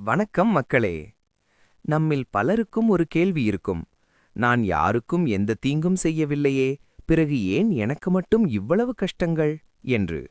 வணக்கம் மக்களே. நம்மில் பலருக்கும் ஒரு கேள்வி இருக்கும். நான் யாருக்கும் எந்த தீங்கும் செய்யவில்லையே. பிறகு ஏன் எனக்கு மட்டும் இவ்வளவு கஷ்டங்கள்? என்று.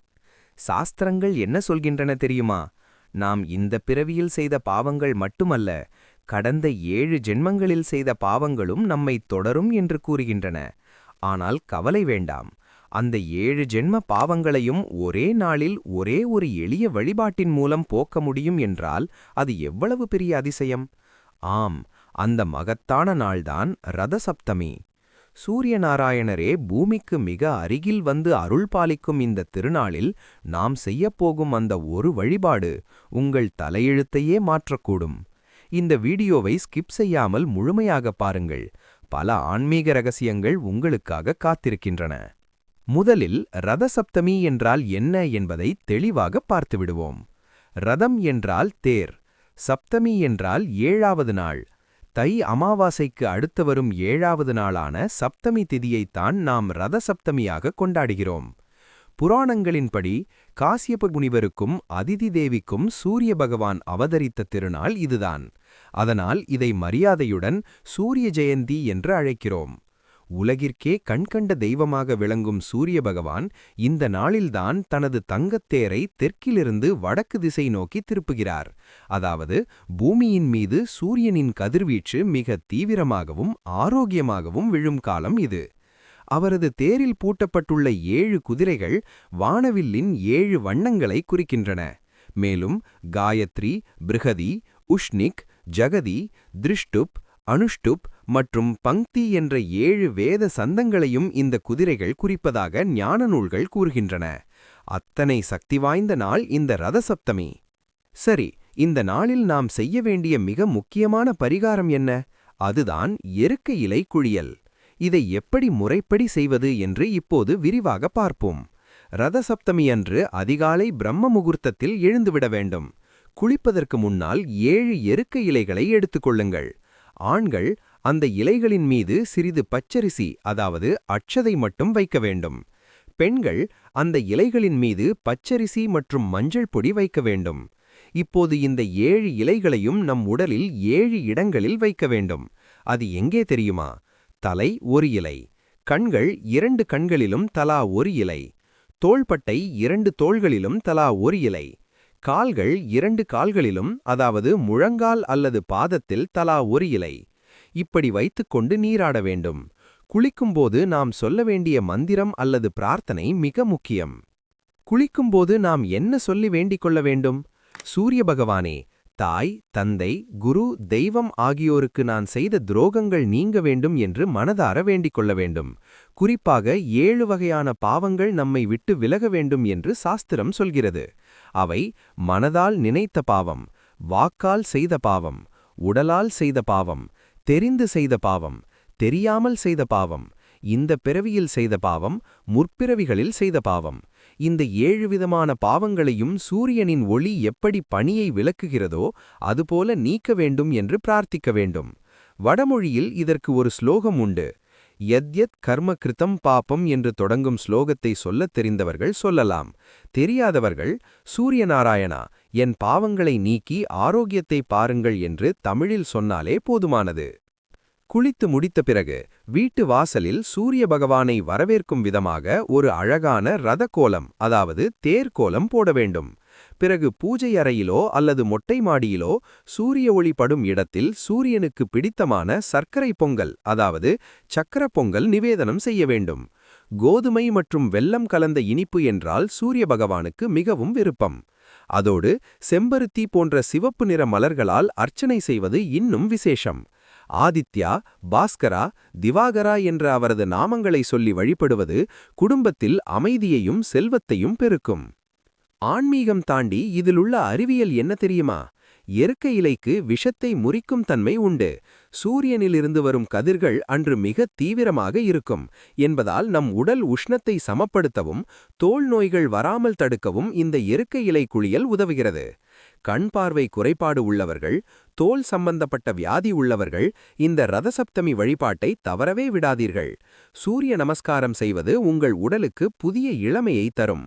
சாஸ்திரங்கள் என்ன சொல்கின்றன தெரியுமா? நாம் இந்த பிறவியில் செய்த பாவங்கள் மட்டுமல்ல கடந்த ஏழு ஜென்மங்களில் செய்த பாவங்களும் நம்மை தொடரும் என்று கூறுகின்றன. ஆனால் கவலை வேண்டாம். அந்த ஏழு ஜென்ம பாவங்களையும் ஒரே நாளில் ஒரே ஒரு எளிய வழிபாட்டின் மூலம் போக்க முடியும் என்றால் அது எவ்வளவு பெரிய அதிசயம்? ஆம் அந்த மகத்தான நாள்தான் ரதசப்தமி. சூரியநாராயணரே பூமிக்கு மிக அருகில் வந்து அருள் பாலிக்கும் இந்த திருநாளில் நாம் செய்யப்போகும் அந்த ஒரு வழிபாடு உங்கள் தலையெழுத்தையே மாற்றக்கூடும். இந்த வீடியோவை ஸ்கிப் செய்யாமல் முழுமையாக பாருங்கள். பல ஆன்மீக ரகசியங்கள் உங்களுக்காக காத்திருக்கின்றன. முதலில் ரதசப்தமி என்றால் என்ன என்பதை தெளிவாக பார்த்துவிடுவோம். ரதம் என்றால் தேர் சப்தமி என்றால் ஏழாவது நாள். தை அமாவாசைக்கு அடுத்து வரும் ஏழாவது நாளான சப்தமி திதியைத்தான் நாம் ரதசப்தமியாக கொண்டாடுகிறோம். புராணங்களின்படி காசியப்ப முனிவருக்கும் அதிதி தேவிக்கும் சூரிய பகவான் அவதரித்த திருநாள் இதுதான். அதனால் இதை மரியாதையுடன் சூரிய ஜெயந்தி என்று அழைக்கிறோம். உலகிற்கே கண்கண்ட தெய்வமாக விளங்கும் சூரிய பகவான் இந்த நாளில்தான் தனது தங்கத்தேரை தெற்கிலிருந்து வடக்கு திசை நோக்கி திருப்புகிறார். அதாவது பூமியின் மீது சூரியனின் கதிர்வீச்சு மிக தீவிரமாகவும் ஆரோக்கியமாகவும் விழும் காலம் இது. அவரது தேரில் பூட்டப்பட்டுள்ள ஏழு குதிரைகள் வானவில்லின் ஏழு வண்ணங்களை குறிக்கின்றன. மேலும் காயத்ரி பிருகதி உஷ்னிக் ஜகதி திருஷ்டுப் அனுஷ்டுப் மற்றும் பங்க்தி என்ற ஏழு வேத சந்தங்களையும் இந்த குதிரைகள் குறிப்பதாக ஞான நூல்கள் கூறுகின்றன. அத்தனை சக்தி வாய்ந்த நாள் இந்த ரதசப்தமி. சரி இந்த நாளில் நாம் செய்ய வேண்டிய மிக முக்கியமான பரிகாரம் என்ன? அதுதான் எருக்க இலை குழியல். இதை எப்படி முறைப்படி செய்வது என்று இப்போது விரிவாக பார்ப்போம். ரதசப்தமி அன்று அதிகாலை பிரம்ம முகூர்த்தத்தில் எழுந்துவிட வேண்டும். குளிப்பதற்கு முன்னால் ஏழு எருக்க இலைகளை எடுத்துக்கொள்ளுங்கள் ஆண்கள் அந்த இலைகளின் மீது சிறிது பச்சரிசி அதாவது அட்சதை மட்டும் வைக்க வேண்டும். பெண்கள் அந்த இலைகளின் மீது பச்சரிசி மற்றும் மஞ்சள் பொடி வைக்க வேண்டும். இப்போது இந்த ஏழு இலைகளையும் நம் உடலில் ஏழு இடங்களில் வைக்க வேண்டும். அது எங்கே தெரியுமா? தலை ஒரு இலை கண்கள் இரண்டு கண்களிலும் தலா ஒரு இலை தோள்பட்டை இரண்டு தோள்களிலும் தலா ஒரு இலை கால்கள் இரண்டு கால்களிலும் அதாவது முழங்கால் அல்லது பாதத்தில் தலா ஒரு இலை. இப்படி வைத்துக்கொண்டு நீராட வேண்டும். குளிக்கும்போது நாம் சொல்ல வேண்டிய மந்திரம் அல்லது பிரார்த்தனை மிக முக்கியம். குளிக்கும்போது நாம் என்ன சொல்லி வேண்டிக் கொள்ள வேண்டும்? சூரிய பகவானே தாய் தந்தை குரு தெய்வம் ஆகியோருக்கு நான் செய்த துரோகங்கள் நீங்க வேண்டும் என்று மனதார வேண்டிக் கொள்ள வேண்டும். குறிப்பாக ஏழு வகையான பாவங்கள் நம்மை விட்டு விலக வேண்டும் என்று சாஸ்திரம் சொல்கிறது. அவை மனதால் நினைத்த பாவம் வாக்கால் செய்த பாவம் உடலால் செய்த பாவம் தெரிந்து செய்த பாவம் தெரியாமல் செய்த பாவம் இந்த பிறவியில் செய்த பாவம் முற்பிறவிகளில் செய்த பாவம். இந்த ஏழு விதமான பாவங்களையும் சூரியனின் ஒளி எப்படி பணியை விளக்குகிறதோ அதுபோல நீக்க வேண்டும் என்று பிரார்த்திக்க வேண்டும். வடமொழியில் இதற்கு ஒரு ஸ்லோகம் உண்டு. யத்யத் கர்ம கிருத்தம் பாப்பம் என்று தொடங்கும் ஸ்லோகத்தை சொல்லத் தெரிந்தவர்கள் சொல்லலாம். தெரியாதவர்கள் சூரிய நாராயணா என் பாவங்களை நீக்கி ஆரோக்கியத்தை பாருங்கள் என்று தமிழில் சொன்னாலே போதுமானது. குளித்து முடித்த பிறகு வீட்டு வாசலில் சூரிய பகவானை வரவேற்கும் விதமாக ஒரு அழகான ரத கோலம் அதாவது தேர்கோலம் போட வேண்டும். பிறகு பூஜை அறையிலோ அல்லது மொட்டை மாடியிலோ சூரிய ஒளி படும் இடத்தில் சூரியனுக்கு பிடித்தமான சர்க்கரை பொங்கல் அதாவது சக்கர பொங்கல் நிவேதனம் செய்ய வேண்டும். கோதுமை மற்றும் வெல்லம் கலந்த இனிப்பு என்றால் சூரிய பகவானுக்கு மிகவும் விருப்பம். அதோடு செம்பருத்தி போன்ற சிவப்பு நிற மலர்களால் அர்ச்சனை செய்வது இன்னும் விசேஷம். ஆதித்யா பாஸ்கரா திவாகரா என்ற அவரது நாமங்களை சொல்லி வழிபடுவது குடும்பத்தில் அமைதியையும் செல்வத்தையும் பெருக்கும். ஆன்மீகம் தாண்டி இதிலுள்ள அறிவியல் என்ன தெரியுமா? இயற்கை இலைக்கு விஷத்தை முறிக்கும் தன்மை உண்டு. சூரியனிலிருந்து வரும் கதிர்கள் அன்று மிக தீவிரமாக இருக்கும் என்பதால் நம் உடல் உஷ்ணத்தை சமப்படுத்தவும் தோல் நோய்கள் வராமல் தடுக்கவும் இந்த இயற்கை இலை குளியல் உதவுகிறது. கண் பார்வை குறைபாடு உள்ளவர்கள் தோல் சம்பந்தப்பட்ட வியாதி உள்ளவர்கள் இந்த ரதசப்தமி வழிபாட்டை தவறவே விடாதீர்கள். சூரிய நமஸ்காரம் செய்வது உங்கள் உடலுக்கு புதிய இளமையை தரும்.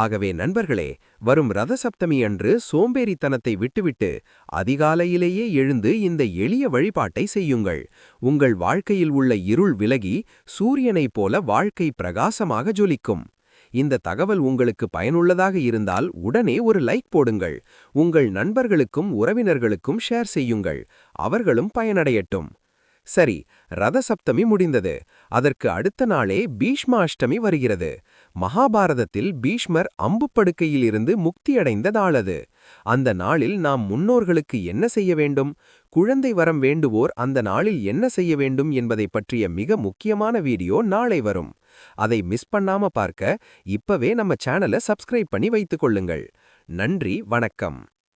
ஆகவே நண்பர்களே வரும் ரத சப்தமி அன்று சோம்பேறித்தனத்தை விட்டுவிட்டு அதிகாலையிலேயே எழுந்து இந்த எளிய வழிபாட்டை செய்யுங்கள். உங்கள் வாழ்க்கையில் உள்ள இருள் விலகி சூரியனைப் போல வாழ்க்கை பிரகாசமாக ஜொலிக்கும். இந்த தகவல் உங்களுக்கு பயனுள்ளதாக இருந்தால் உடனே ஒரு லைக் போடுங்கள். உங்கள் நண்பர்களுக்கும் உறவினர்களுக்கும் ஷேர் செய்யுங்கள். அவர்களும் பயனடையட்டும். சரி ரத சப்தமி முடிந்தது. அதற்கு அடுத்த நாளே பீஷ்ம அஷ்டமி வருகிறது. மகாபாரதத்தில் பீஷ்மர் அம்புப்படுக்கையிலிருந்து முக்தியடைந்த நாளது அந்த நாளில் நாம் முன்னோர்களுக்கு என்ன செய்ய வேண்டும்? குழந்தை வரம் வேண்டுவோர் அந்த நாளில் என்ன செய்ய வேண்டும் என்பதை பற்றிய மிக முக்கியமான வீடியோ நாளை வரும். அதை மிஸ் பண்ணாம பார்க்க இப்பவே நம்ம சேனலை சப்ஸ்கிரைப் பண்ணி வைத்துக் கொள்ளுங்கள். நன்றி வணக்கம்.